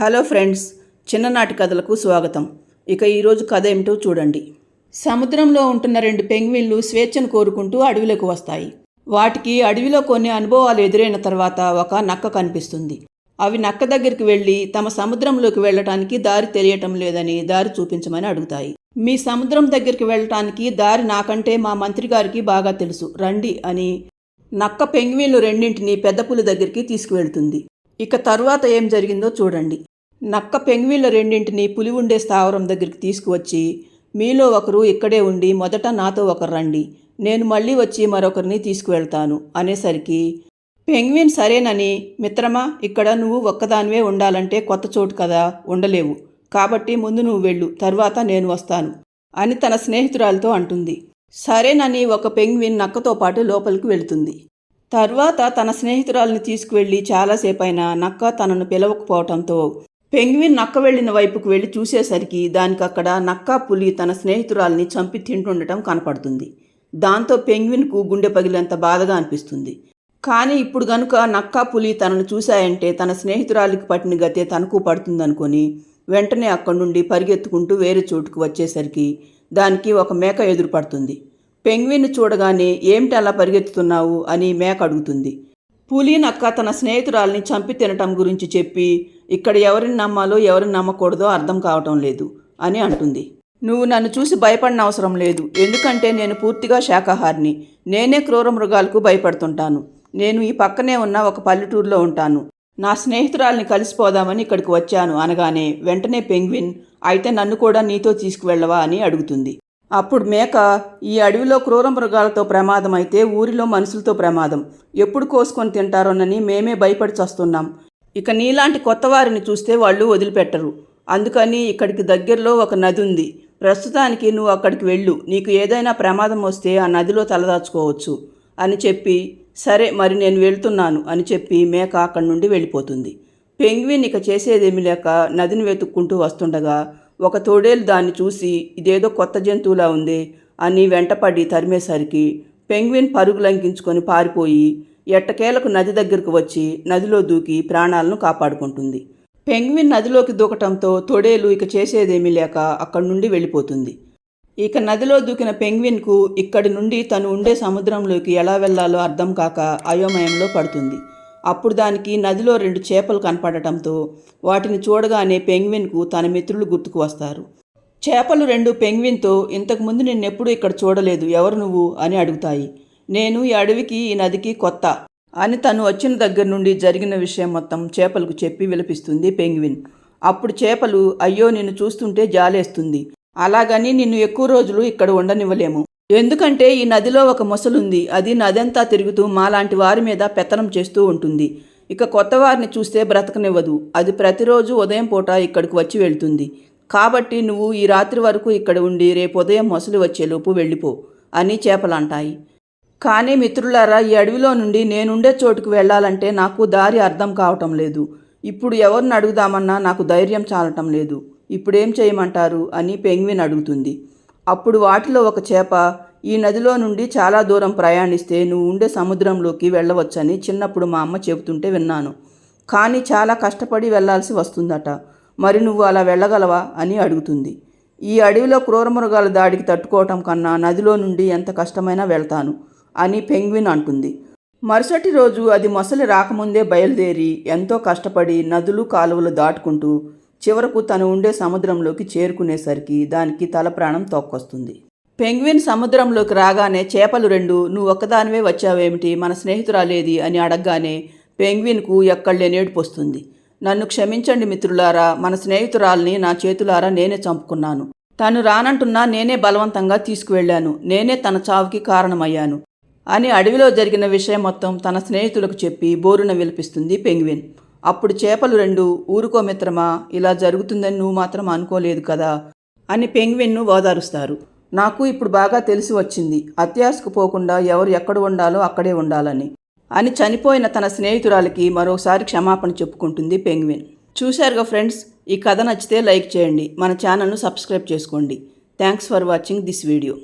Hello friends చిన్ననాటి కథలకు స్వాగతం. ఇక ఈరోజు కథ ఏమిటో చూడండి. సముద్రంలో ఉంటున్న రెండు పెంగ్విన్లు స్వేచ్ఛను కోరుకుంటూ అడవిలోకి వస్తాయి. వాటికి అడవిలో కొన్ని అనుభవాలు ఎదురైన తర్వాత ఒక నక్క కనిపిస్తుంది. అవి నక్క దగ్గరికి వెళ్ళి తమ సముద్రంలోకి వెళ్ళటానికి దారి తెలియటం లేదని దారి చూపించమని అడుగుతాయి. మీ సముద్రం దగ్గరికి వెళ్ళటానికి దారి నాకంటే మా మంత్రి గారికి బాగా తెలుసు. రండి అని నక్క పెంగ్విన్లు రెండింటిని పెద్ద పులి దగ్గరికి తీసుకువెళ్తుంది. ఇక తరువాత ఏం జరిగిందో చూడండి. నక్క పెంగ్విన్ల రెండింటిని పులి ఉండే స్థావరం దగ్గరికి తీసుకువచ్చి మీలో ఒకరు ఇక్కడే ఉండి మొదట నాతో ఒకరు రండి నేను మళ్ళీ వచ్చి మరొకరిని తీసుకువెళ్తాను అనేసరికి పెంగ్విన్ సరేనని మిత్రమా ఇక్కడ నువ్వు ఒక్కదానివే ఉండాలంటే కొత్త చోటు కదా ఉండలేవు కాబట్టి ముందు నువ్వు వెళ్ళు తర్వాత నేను వస్తాను అని తన స్నేహితురాలతో అంటుంది. సరేనని ఒక పెంగ్విన్ నక్కతో పాటు లోపలికి వెళుతుంది. తర్వాత తన స్నేహితురాల్ని తీసుకువెళ్ళి చాలాసేపైనా నక్క తనను పిలవకపోవటంతో పెంగ్విన్ నక్క వెళ్ళిన వైపుకు వెళ్ళి చూసేసరికి దానికి అక్కడ నక్క పులి తన స్నేహితురాల్ని చంపి తింటుండటం కనపడుతుంది. దాంతో పెంగ్విన్కు గుండె పగిలేంత బాధగా అనిపిస్తుంది. కానీ ఇప్పుడు గనుక నక్క పులి తనను చూశాయంటే తన స్నేహితురాలికి పట్టిన గతే తనకు పడుతుందనుకొని వెంటనే అక్కడి నుండి పరిగెత్తుకుంటూ వేరే చోటుకు వచ్చేసరికి దానికి ఒక మేక ఎదురుపడుతుంది. పెంగ్విన్ చూడగానే ఏమిటి అలా పరిగెత్తుతున్నావు? అని మేక అడుగుతుంది. పులి నక్క తన స్నేహితురాల్ని చంపి తినటం గురించి చెప్పి ఇక్కడ ఎవరిని నమ్మాలో ఎవరిని నమ్మకూడదో అర్థం కావటం లేదు అని అంటుంది. నువ్వు నన్ను చూసి భయపడిన అవసరం లేదు. ఎందుకంటే నేను పూర్తిగా శాకాహారిని. నేనే క్రూర మృగాలకు భయపడుతుంటాను. నేను ఈ పక్కనే ఉన్న ఒక పల్లెటూరులో ఉంటాను. నా స్నేహితురాల్ని కలిసిపోదామని ఇక్కడికి వచ్చాను అనగానే వెంటనే పెంగ్విన్ అయితే నన్ను కూడా నీతో తీసుకువెళ్ళవా? అని అడుగుతుంది. అప్పుడు మేక ఈ అడవిలో క్రూర మృగాలతో ప్రమాదం అయితే ఊరిలో మనుషులతో ప్రమాదం. ఎప్పుడు కోసుకొని తింటారోనని మేమే భయపడి చస్తున్నాం. ఇక నీలాంటి కొత్త వారిని చూస్తే వాళ్ళు వదిలిపెట్టరు. అందుకని ఇక్కడికి దగ్గరలో ఒక నది ఉంది. ప్రస్తుతానికి నువ్వు అక్కడికి వెళ్ళు. నీకు ఏదైనా ప్రమాదం వస్తే ఆ నదిలో తలదాచుకోవచ్చు అని చెప్పి సరే మరి నేను వెళ్తున్నాను అని చెప్పి మేక అక్కడి నుండి వెళ్ళిపోతుంది. పెంగ్విన్ ఇక చేసేదేమీ లేక నదిని వెతుక్కుంటూ వస్తుండగా ఒక తోడేలు దాన్ని చూసి ఇదేదో కొత్త జంతువులా ఉంది అని వెంటపడి తరిమేసరికి పెంగ్విన్ పరుగు లంకించుకొని పారిపోయి ఎట్టకేలకు నది దగ్గరకు వచ్చి నదిలో దూకి ప్రాణాలను కాపాడుకుంటుంది. పెంగ్విన్ నదిలోకి దూకటంతో తొడేలు ఇక చేసేదేమీ లేక అక్కడి నుండి వెళ్ళిపోతుంది. ఇక నదిలో దూకిన పెంగ్విన్కు ఇక్కడి నుండి తను ఉండే సముద్రంలోకి ఎలా వెళ్ళాలో అర్థం కాక అయోమయంలో పడుతుంది. అప్పుడు దానికి నదిలో రెండు చేపలు కనపడటంతో వాటిని చూడగానే పెంగ్విన్కు తన మిత్రులు గుర్తుకు వస్తారు. చేపలు రెండు పెంగ్విన్తో ఇంతకుముందు నిన్నెప్పుడు ఇక్కడ చూడలేదు ఎవరు నువ్వు? అని అడుగుతాయి. నేను ఈ అడవికి ఈ నదికి కొత్త. అని తను వచ్చిన దగ్గర నుండి జరిగిన విషయం మొత్తం చేపలకు చెప్పి విలపిస్తుంది పెంగ్విన్. అప్పుడు చేపలు అయ్యో నిన్ను చూస్తుంటే జాలేస్తుంది. అలాగని నిన్ను ఎక్కువ రోజులు ఇక్కడ ఉండనివ్వలేము. ఎందుకంటే ఈ నదిలో ఒక మొసలుంది. అది నదంతా తిరుగుతూ మాలాంటి వారి మీద పెత్తనం చేస్తూ ఉంటుంది. ఇక కొత్త వారిని చూస్తే బ్రతకనివ్వదు. అది ప్రతిరోజు ఉదయం పూట ఇక్కడికి వచ్చి వెళ్తుంది. కాబట్టి నువ్వు ఈ రాత్రి వరకు ఇక్కడ ఉండి రేపు ఉదయం మొసలు వచ్చేలోపు వెళ్ళిపో అని చేపలంటాయి. కానీ మిత్రులారా ఈ అడవిలో నుండి నేనుండే చోటుకు వెళ్ళాలంటే నాకు దారి అర్థం కావటం లేదు. ఇప్పుడు ఎవరిని అడుగుదామన్నా నాకు ధైర్యం చాలటం లేదు. ఇప్పుడేం చేయమంటారు? అని పెంగ్విన్ అడుగుతుంది. అప్పుడు వాటిలో ఒక చేప ఈ నదిలో నుండి చాలా దూరం ప్రయాణిస్తే నువ్వు ఉండే సముద్రంలోకి వెళ్ళవచ్చని చిన్నప్పుడు మా అమ్మ చెబుతుంటే విన్నాను. కానీ చాలా కష్టపడి వెళ్ళాల్సి వస్తుందట. మరి నువ్వు అలా వెళ్ళగలవా? అని అడుగుతుంది. ఈ అడవిలో క్రూరమృగాల దాడికి తట్టుకోవటం కన్నా నదిలో నుండి ఎంత కష్టమైనా వెళ్తాను. అని పెంగ్విన్ అంటుంది. మరుసటి రోజు అది మొసలి రాకముందే బయలుదేరి ఎంతో కష్టపడి నదులు కాలువలు దాటుకుంటూ చివరకు తను ఉండే సముద్రంలోకి చేరుకునేసరికి దానికి తల ప్రాణం తొక్కొస్తుంది. పెంగ్విన్ సముద్రంలోకి రాగానే చేపలు రెండు నువ్వు ఒక్కదానివే వచ్చావేమిటి? మన స్నేహితురాలేది అని అడగగానే పెంగ్విన్కు ఎక్కడలేనేడుపు వస్తుంది నన్ను క్షమించండి మిత్రులారా మన స్నేహితురాల్ని నా చేతులారా నేనే చంపుకున్నాను. తను రానంటున్నా నేనే బలవంతంగా తీసుకువెళ్ళాను. నేనే తన చావుకి కారణమయ్యాను. అని అడవిలో జరిగిన విషయం మొత్తం తన స్నేహితులకు చెప్పి బోరున విలిపిస్తుంది పెంగ్విన్. అప్పుడు చేపలు రెండు ఊరుకో మిత్రమా ఇలా జరుగుతుందని నువ్వు మాత్రం అనుకోలేదు కదా అని పెంగ్విన్ను ఓదారుస్తారు నాకు ఇప్పుడు బాగా తెలిసి వచ్చింది అత్యాశకు పోకుండా ఎవరు ఎక్కడ ఉండాలో అక్కడే ఉండాలని అని చనిపోయిన తన స్నేహితురాలికి మరోసారి క్షమాపణ చెప్పుకుంటుంది పెంగ్విన్. చూశారుగా ఫ్రెండ్స్ ఈ కథ నచ్చితే లైక్ చేయండి మన ఛానల్ను సబ్స్క్రైబ్ చేసుకోండి. Thanks for watching this video.